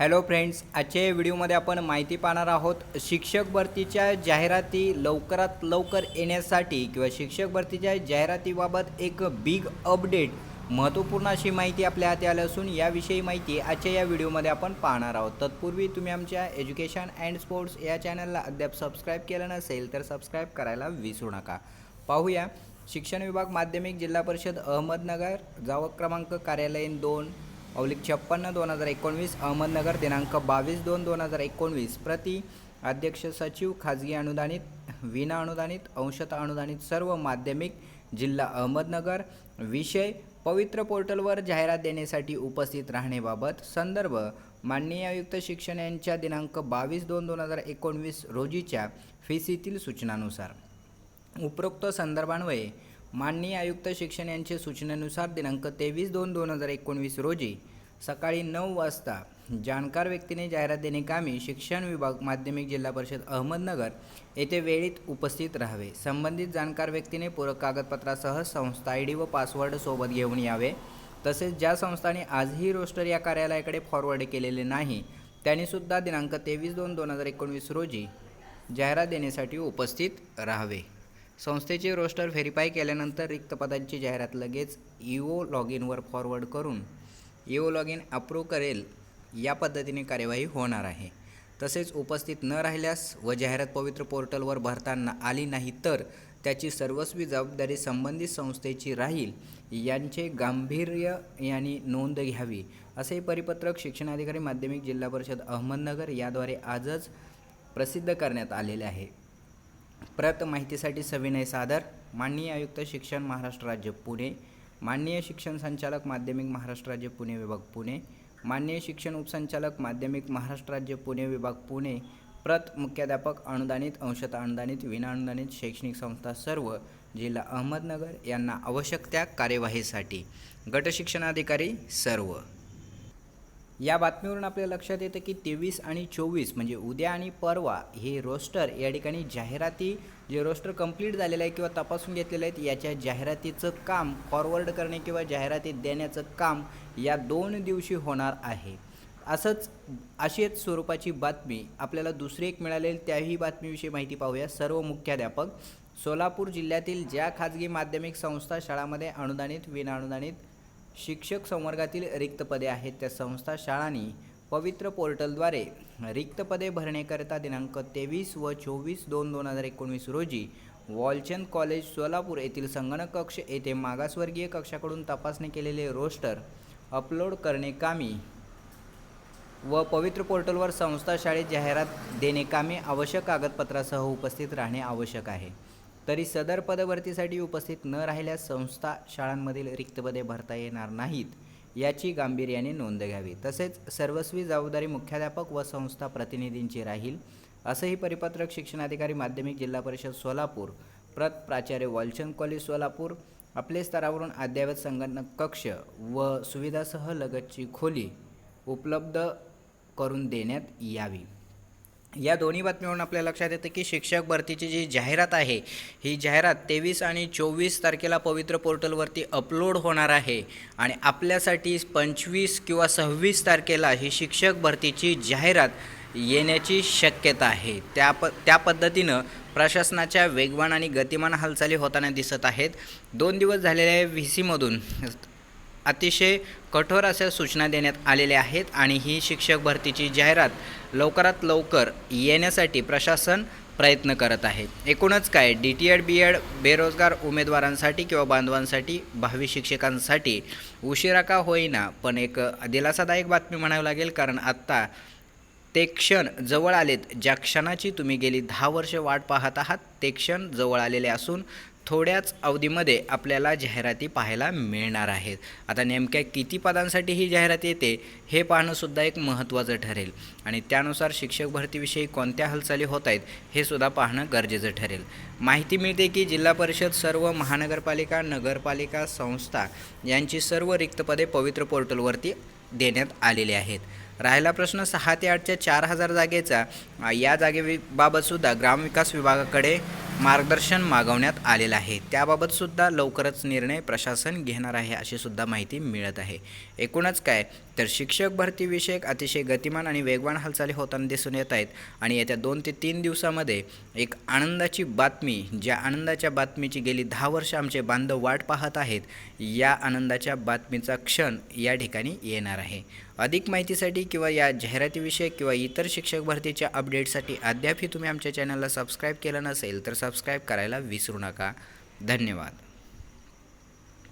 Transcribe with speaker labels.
Speaker 1: Hello friends आजच्या या व्हिडिओमध्ये आपण माहिती पाहणार आहोत शिक्षक भरतीच्या जाहिराती लवकरात लवकर येण्यासाठी किंवा शिक्षक भरतीच्या जाहिरातीबाबत एक बिग अपडेट महत्त्वपूर्ण अशी माहिती आपल्या हाती आली असून याविषयी माहिती आजच्या या व्हिडिओमध्ये आपण पाहणार आहोत. तत्पूर्वी तुम्ही आमच्या एज्युकेशन अँड स्पोर्ट्स या चॅनलला अद्याप सबस्क्राईब केलं नसेल तर सबस्क्राईब करायला विसरू नका. पाहूया शिक्षण विभाग माध्यमिक जिल्हा परिषद अहमदनगर जावक क्रमांक कार्यालयीन दोन अवलिक छप्पन्न दोन हजार एकोणवीस अहमदनगर दिनांक बावीस दोन दोन हजार एकोणवीस प्रति अध्यक्ष सचिव खाजगी अनुदानित विना अनुदानित अंशतः अनुदानित सर्व माध्यमिक जिल्हा अहमदनगर विषय पवित्र पोर्टलवर जाहिरात देण्यासाठी उपस्थित राहण्याबाबत संदर्भ माननीय आयुक्त शिक्षण यांच्या दिनांक बावीस दोन दोन हजार एकोणवीस रोजीच्या फीसीतील सूचनानुसार. उपरोक्त संदर्भान्वये माननीय आयुक्त शिक्षण यांचे सूचनेनुसार दिनांक तेवीस दोन दोन हजार एकोणवीस रोजी सकाळी नऊ वाजता जाणकार व्यक्तीने जाहिरात देणे कामी शिक्षण विभाग माध्यमिक जिल्हा परिषद अहमदनगर येथे वेळीत उपस्थित राहावे. संबंधित जाणकार व्यक्तीने पूरक कागदपत्रासह संस्था आय डी व पासवर्ड सोबत घेऊन यावे. तसेच ज्या संस्थांनी आजही रोस्टर या कार्यालयाकडे फॉरवर्ड केलेले नाही त्यांनीसुद्धा दिनांक तेवीस दोन दोन हजार एकोणवीस रोजी जाहिरात देण्यासाठी उपस्थित राहावे. संस्थेचे रोस्टर व्हेरीफाय केल्यानंतर रिक्त पदांची जाहिरात लगेच ईओ लॉग इनवर फॉरवर्ड करून इओ लॉग इन अप्रूव्ह करेल या पद्धतीने कार्यवाही होणार आहे. तसेच उपस्थित न राहिल्यास व जाहिरात पवित्र पोर्टलवर भरताना आली नाही तर त्याची सर्वस्वी जबाबदारी संबंधित संस्थेची राहील यांचे गांभीर्य यांनी नोंद घ्यावी असे परिपत्रक शिक्षणाधिकारी माध्यमिक जिल्हा परिषद अहमदनगर याद्वारे आजच प्रसिद्ध करण्यात आलेले आहे. प्रत माहितीसाठी सविनय सादर माननीय आयुक्त शिक्षण महाराष्ट्र राज्य पुणे. माननीय शिक्षण संचालक माध्यमिक महाराष्ट्र राज्य पुणे विभाग पुणे माननीय शिक्षण उपसंचालक माध्यमिक महाराष्ट्र राज्य पुणे विभाग पुणे प्रत मुख्याध्यापक अनुदानित अंशतः अनुदानित विनाअनुदानित शैक्षणिक संस्था सर्व जिल्हा अहमदनगर यांना आवश्यक त्या कार्यवाहीसाठी. गटशिक्षणाधिकारी सर्व. या बातमीवरून आपल्या लक्षात येतं की तेवीस आणि चोवीस म्हणजे उद्या आणि परवा हे रोस्टर या ठिकाणी जाहिराती जे रोस्टर कंप्लीट झालेलं आहे किंवा तपासून घेतलेले आहेत याच्या जाहिरातीचं काम फॉरवर्ड करणे किंवा जाहिराती देण्याचं काम या दोन दिवशी होणार आहे. असंच अशीच स्वरूपाची बातमी आपल्याला दुसरी एक मिळालेली त्याही बातमीविषयी माहिती पाहूया सर्व मुख्याध्यापक. सोलापूर जिल्ह्यातील ज्या खाजगी माध्यमिक संस्था शाळामध्ये अनुदानित विनाअनुदानित शिक्षक संवर्गातील रिक्त पदे आहेत. त्या संस्था शाळांनी पवित्र पोर्टलद्वारे रिक्त पदे भरण्याकरिता दिनांक तेवीस व चोवीस दोन दोन हजार एकोणवीस रोजी वॉलचंद कॉलेज सोलापूर येथील संगणक कक्ष येथे मागासवर्गीय कक्षाकडून तपासणी केलेले रोस्टर अपलोड करणे कामी व पवित्र पोर्टलवर संस्था शाळेत जाहिरात देणे कामी आवश्यक कागदपत्रासह उपस्थित राहणे आवश्यक आहे. तरी सदर पदभरतीसाठी उपस्थित न राहिल्यास संस्था शाळांमधील रिक्त पदे भरता येणार नाहीत याची गांभीर्याने नोंद घ्यावी. तसेच सर्वस्वी जबाबदारी मुख्याध्यापक व संस्था प्रतिनिधींची राहील असंही परिपत्रक शिक्षणाधिकारी माध्यमिक जिल्हा परिषद सोलापूर प्रत प्राचार्य वालचंद कॉलेज सोलापूर आपले स्तरावरून अद्ययावत संगणक कक्ष व सुविधासह लगतची खोली उपलब्ध करून देण्यात यावी. या दोन्ही बातमीवरून आपल्या लक्षात येतं की शिक्षक भरतीची जी जाहिरात आहे ही जाहिरात तेवीस आणि चोवीस तारखेला पवित्र पोर्टलवरती अपलोड होणार आहे आणि आपल्यासाठी पंचवीस किंवा सव्वीस तारखेला ही शिक्षक भरतीची जाहिरात येण्याची शक्यता आहे. त्या प त्या पद्धतीनं प्रशासनाच्या वेगवान आणि गतिमान हालचाली होताना दिसत आहेत. दोन दिवस झालेल्या व्ही सीमधून अतिशय कठोर अशा सूचना देण्यात आलेल्या आहेत आणि ही शिक्षक भरतीची जाहिरात लवकरात लवकर येण्यासाठी प्रशासन प्रयत्न करत आहे. एकूणच काय D T Ed B Ed बेरोजगार उमेदवारांसाठी किंवा बांधवांसाठी भावी शिक्षकांसाठी उशिरा का होईना पण एक दिलासादायक बातमी म्हणावी लागेल कारण आत्ता ते क्षण जवळ आलेत ज्या क्षणाची तुम्ही गेली दहा वर्ष वाट पाहत आहात ते क्षण जवळ आलेले असून थोड्याच अवधीमध्ये आपल्याला जाहिराती पाहायला मिळणार आहेत. आता नेमक्या किती पदांसाठी ही जाहिरात येते हे पाहणंसुद्धा एक महत्त्वाचं ठरेल. आणि त्यानुसार शिक्षक भरतीविषयी कोणत्या हालचाली होत आहेत हे सुद्धा पाहणं गरजेचं ठरेल. माहिती मिळते की जिल्हा परिषद सर्व महानगरपालिका नगरपालिका संस्था यांची सर्व रिक्त पदे पवित्र पोर्टलवरती देण्यात आलेली आहेत. राहिला प्रश्न सहा ते आठच्या चार हजार जागेचा. या जागेबाबतसुद्धा ग्रामविकास विभागाकडे मार्गदर्शन मागवण्यात आलेलं आहे. त्याबाबतसुद्धा लवकरच निर्णय प्रशासन घेणार आहे अशी सुद्धा माहिती मिळत आहे. एकूणच काय तर शिक्षक भरतीविषयक अतिशय गतिमान आणि वेगवान हालचाली होताना दिसून येत आहेत आणि येत्या दोन ते तीन दिवसामध्ये एक आनंदाची बातमी ज्या आनंदाच्या बातमीची गेली दहा वर्ष आमचे बांधव वाट पाहत आहेत या आनंदाच्या बातमीचा क्षण या ठिकाणी येणार आहे. अधिक माहितीसाठी किंवा या जाहिरातीविषयक किंवा इतर शिक्षक भरतीच्या अपडेटसाठी अद्यापही तुम्ही आमच्या चॅनलला सबस्क्राईब केलं नसेल तर सबस्क्राईब करायला विसरू नका. धन्यवाद.